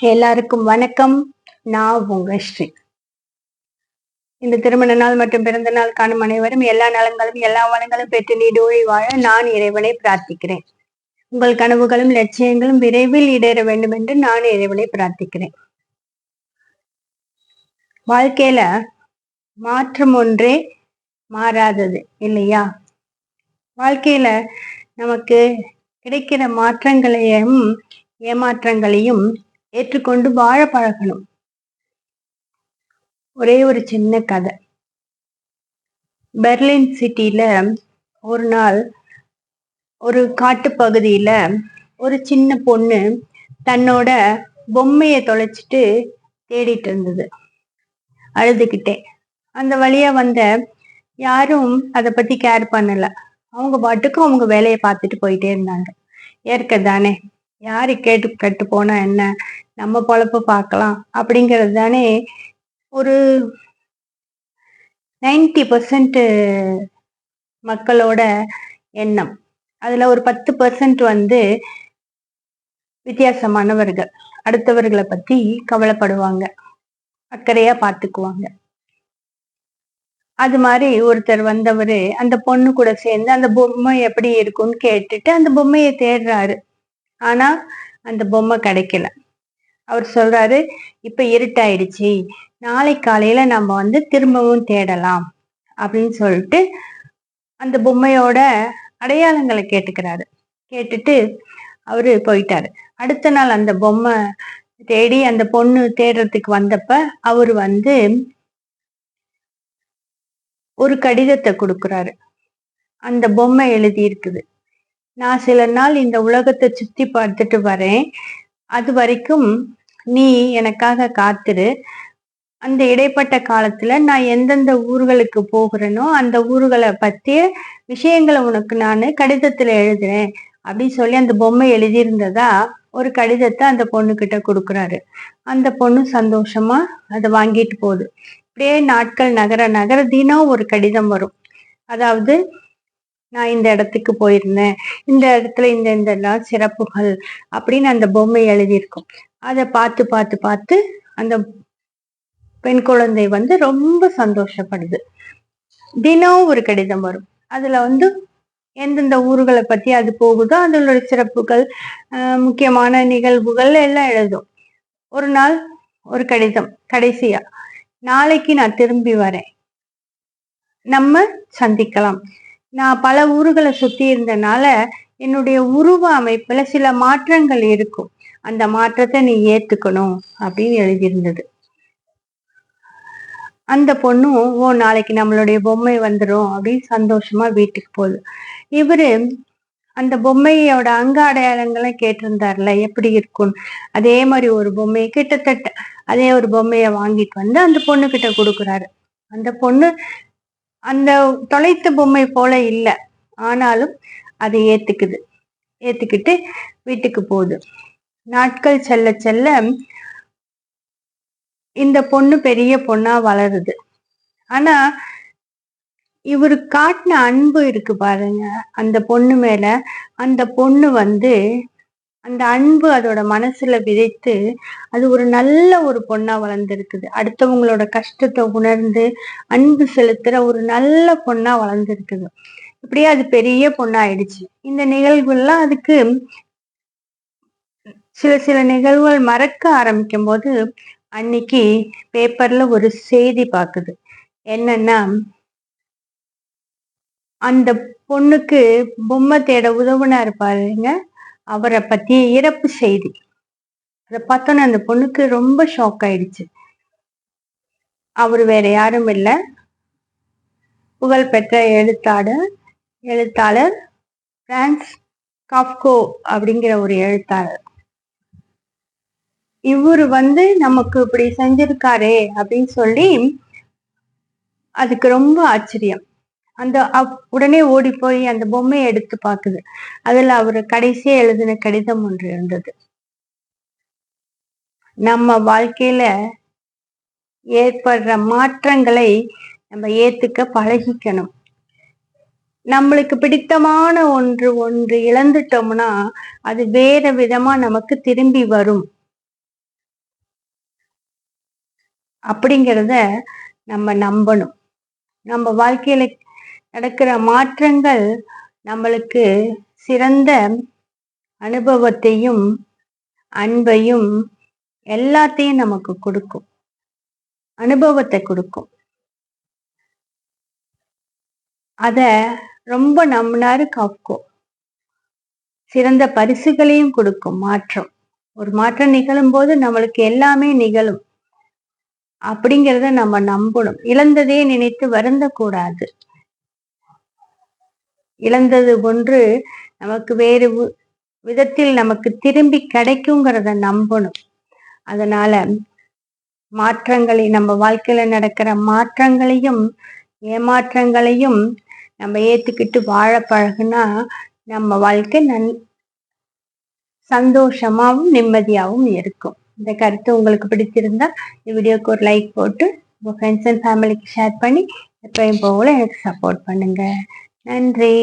எல்லாருக்கும் வணக்கம். நான் உங்க ஸ்ரீ. இந்த திருமண நாள் மற்றும் பிறந்த நாள் காணும் அனைவரும் எல்லா நலங்களும் எல்லா வளங்களும் பெற்று நீடோழி வாழ நான் இறைவனை பிரார்த்திக்கிறேன். உங்கள் கனவுகளும் லட்சியங்களும் விரைவில் இடேற வேண்டும் என்று நான் இறைவனை பிரார்த்திக்கிறேன். வாழ்க்கையில மாற்றம் ஒன்றே மாறாதது இல்லையா? வாழ்க்கையில நமக்கு கிடைக்கிற மாற்றங்களையும் ஏமாற்றங்களையும் ஏற்றுக்கொண்டு வாழ பழகணும். ஒரே ஒரு சின்ன கதை. பெர்லின் சிட்டில ஒரு நாள் ஒரு காட்டு பகுதியில ஒரு சின்ன பொண்ணு தன்னோட பொம்மையை தொலைச்சிட்டு தேடிட்டு இருந்தது. அழுதுகிட்டே. அந்த வழியா வந்த யாரும் அதை பத்தி கேர் பண்ணல. அவங்க பாட்டுக்கும் அவங்க வேலையை பார்த்துட்டு போயிட்டே இருந்தாங்க. ஏற்க தானே யாரு கேட்டு கட்டு போனா என்ன? நம்ம பொழப்ப பார்க்கலாம் அப்படிங்கிறது தானே ஒரு நைன்டி பர்சன்ட் மக்களோட எண்ணம். அதுல ஒரு பத்து பர்சன்ட் வந்து வித்தியாசமானவர்கள். அடுத்தவர்களை பத்தி கவலைப்படுவாங்க. அக்கறையா பார்த்துக்குவாங்க. அது மாதிரி ஒருத்தர் வந்தவர் அந்த பொண்ணு கூட சேர்ந்து அந்த பொம்மை எப்படி இருக்கும்னு கேட்டுட்டு அந்த பொம்மையை தேடுறாரு. ஆனா அந்த பொம்மை கிடைக்கல. அவர் சொல்றாரு இப்ப இருட்டாயிடுச்சு. நாளை காலையில நம்ம வந்து திரும்பவும் தேடலாம். அப்படின்னு சொல்லிட்டு அந்த பொம்மையோட அடையாளங்களை கேட்டுக்கிறாரு. கேட்டுட்டு அவரு போயிட்டாரு. அடுத்த நாள் அந்த பொம்மை தேடி அந்த பொண்ணு தேடுறதுக்கு வந்தப்ப அவர் வந்து ஒரு கடிதத்தை கொடுக்குறாரு. அந்த பொம்மை எழுதி இருக்குது நான் சில நாள் இந்த உலகத்தை சுத்தி பார்த்துட்டு வரேன். அது வரைக்கும் நீ எனக்காக காத்துரு. அந்த இடைப்பட்ட காலத்துல நான் எந்தெந்த ஊர்களுக்கு போகிறேனோ அந்த ஊர்களை பத்திய விஷயங்களை உனக்கு நான் கடிதத்துல எழுதுறேன். அப்படின்னு சொல்லி அந்த பொம்மை எழுதியிருந்ததா ஒரு கடிதத்தை அந்த பொண்ணு கிட்ட கொடுக்குறாரு. அந்த பொண்ணு சந்தோஷமா அதை வாங்கிட்டு போகுது. இப்படியே நாட்கள் நகர நகர தினம் ஒரு கடிதம் வரும். அதாவது நான் இந்த இடத்துக்கு போயிருந்தேன். இந்த இடத்துல இந்த இந்த எல்லாம் சிறப்புகள் அப்படின்னு அந்த பொம்மை எழுதியிருக்கும். அதை பார்த்து பார்த்து பார்த்து அந்த பெண் குழந்தை வந்து ரொம்ப சந்தோஷப்படுது. தினம் ஒரு கடிதம் வரும். அதுல வந்து எந்தெந்த ஊர்களை பத்தி அது போகுதோ அதனுடைய சிறப்புகள் முக்கியமான நிகழ்வுகள் எல்லாம் எழுதும். ஒரு நாள் ஒரு கடிதம் கடைசியா நாளைக்கு நான் திரும்பி வரேன். நம்ம சந்திக்கலாம். நான் பல ஊர்களை சுத்தி இருந்தனால என்னுடைய உருவ அமைப்புல சில மாற்றங்கள் இருக்கும். அந்த மாற்றத்தை நீ ஏத்துக்கணும் அப்படின்னு எழுதியிருந்தது. அந்த பொண்ணும் ஓ நாளைக்கு நம்மளுடைய பொம்மை வந்துடும் அப்படின்னு சந்தோஷமா வீட்டுக்கு போகுது. இவரு அந்த பொம்மையோட அங்க அடையாளங்களை கேட்டிருந்தார்ல எப்படி இருக்கும்? அதே மாதிரி ஒரு பொம்மையை கிட்டத்தட்ட அதே ஒரு பொம்மையை வாங்கிட்டு வந்து அந்த பொண்ணு கிட்ட கொடுக்குறாரு. அந்த பொண்ணு அந்த தொலைத்த பொம்மை போல இல்லை. ஆனாலும் அதை ஏத்துக்குது. ஏத்துக்கிட்டு வீட்டுக்கு போகுது. நாட்கள் செல்ல செல்ல இந்த பொண்ணு பெரிய பொண்ணா வளருது. ஆனா இவரு காட்டின அன்பு இருக்கு பாருங்க. அந்த பொண்ணு மேல அந்த பொண்ணு வந்து அந்த அன்பு அதோட மனசுல விதைத்து அது ஒரு நல்ல ஒரு பொண்ணா வளர்ந்துருக்குது. அடுத்தவங்களோட கஷ்டத்தை உணர்ந்து அன்பு செலுத்துற ஒரு நல்ல பொண்ணா வளர்ந்துருக்குது. இப்படியே அது பெரிய பொண்ணாயிடுச்சு. இந்த நிகழ்வுலாம் அதுக்கு சில சில நிகழ்வுகள் மறக்க ஆரம்பிக்கும் போது அன்னைக்கு பேப்பர்ல ஒரு செய்தி பாக்குது. என்னன்னா அந்த பொண்ணுக்கு பொம்மை தேட உதவுனா பாருங்க அவரை பத்தி இறப்பு செய்தி. அதை பார்த்தோன்னே அந்த பொண்ணுக்கு ரொம்ப ஷாக் ஆயிடுச்சு. அவர் வேற யாரும் இல்லை. புகழ்பெற்ற எழுத்தாளர் எழுத்தாளர் பிரான்ஸ் காப்கோ அப்படிங்கிற ஒரு எழுத்தாளர். இவரு வந்து நமக்கு இப்படி செஞ்சிருக்காரே அப்படின்னு சொல்லி அதுக்கு ரொம்ப ஆச்சரியம். அந்த அப்- உடனே ஓடி போய் அந்த பொம்மையை எடுத்து பாக்குது அதுல அவரு கடைசியா எழுதின கடிதம் ஒன்று இருந்தது. நம்ம வாழ்க்கையில ஏற்படுற மாற்றங்களை நம்ம ஏத்துக்க பழகிக்கணும். நம்மளுக்கு பிடித்தமான ஒன்று ஒன்று இழந்துட்டோம்னா அது வேற விதமா நமக்கு திரும்பி வரும். அப்படிங்கிறத நம்ம நம்பணும். நம்ம வாழ்க்கையில நடக்கிற மாற்றங்கள் நம்மளுக்கு சிறந்த அனுபவத்தையும் அன்பையும் எல்லாத்தையும் நமக்கு கொடுக்கும். அனுபவத்தை கொடுக்கும். அத ரொம்ப நம்பினாரு காக்கும். சிறந்த பரிசுகளையும் கொடுக்கும் மாற்றம். ஒரு மாற்றம் நிகழும் போது நம்மளுக்கு எல்லாமே நிகழும். அப்படிங்கிறத நம்ம நம்பணும். இழந்ததே நினைத்து வருந்த கூடாது இழந்தது ஒன்று நமக்கு வேறு விதத்தில் நமக்கு திரும்பி கிடைக்குங்கிறத நம்பணும். அதனால மாற்றங்களை நம்ம வாழ்க்கையில நடக்கிற மாற்றங்களையும் ஏமாற்றங்களையும் நம்ம ஏத்துக்கிட்டு வாழ பழகுனா நம்ம வாழ்க்கை நன் சந்தோஷமாவும் நிம்மதியாகவும் இருக்கும். இந்த கருத்து உங்களுக்கு பிடிச்சிருந்தா இந்த வீடியோக்கு ஒரு லைக் போட்டு உங்கள் ஃப்ரெண்ட்ஸ் அண்ட் ஃபேமிலிக்கு ஷேர் பண்ணி எப்பயும் போகல எனக்கு சப்போர்ட் பண்ணுங்க. நன்றி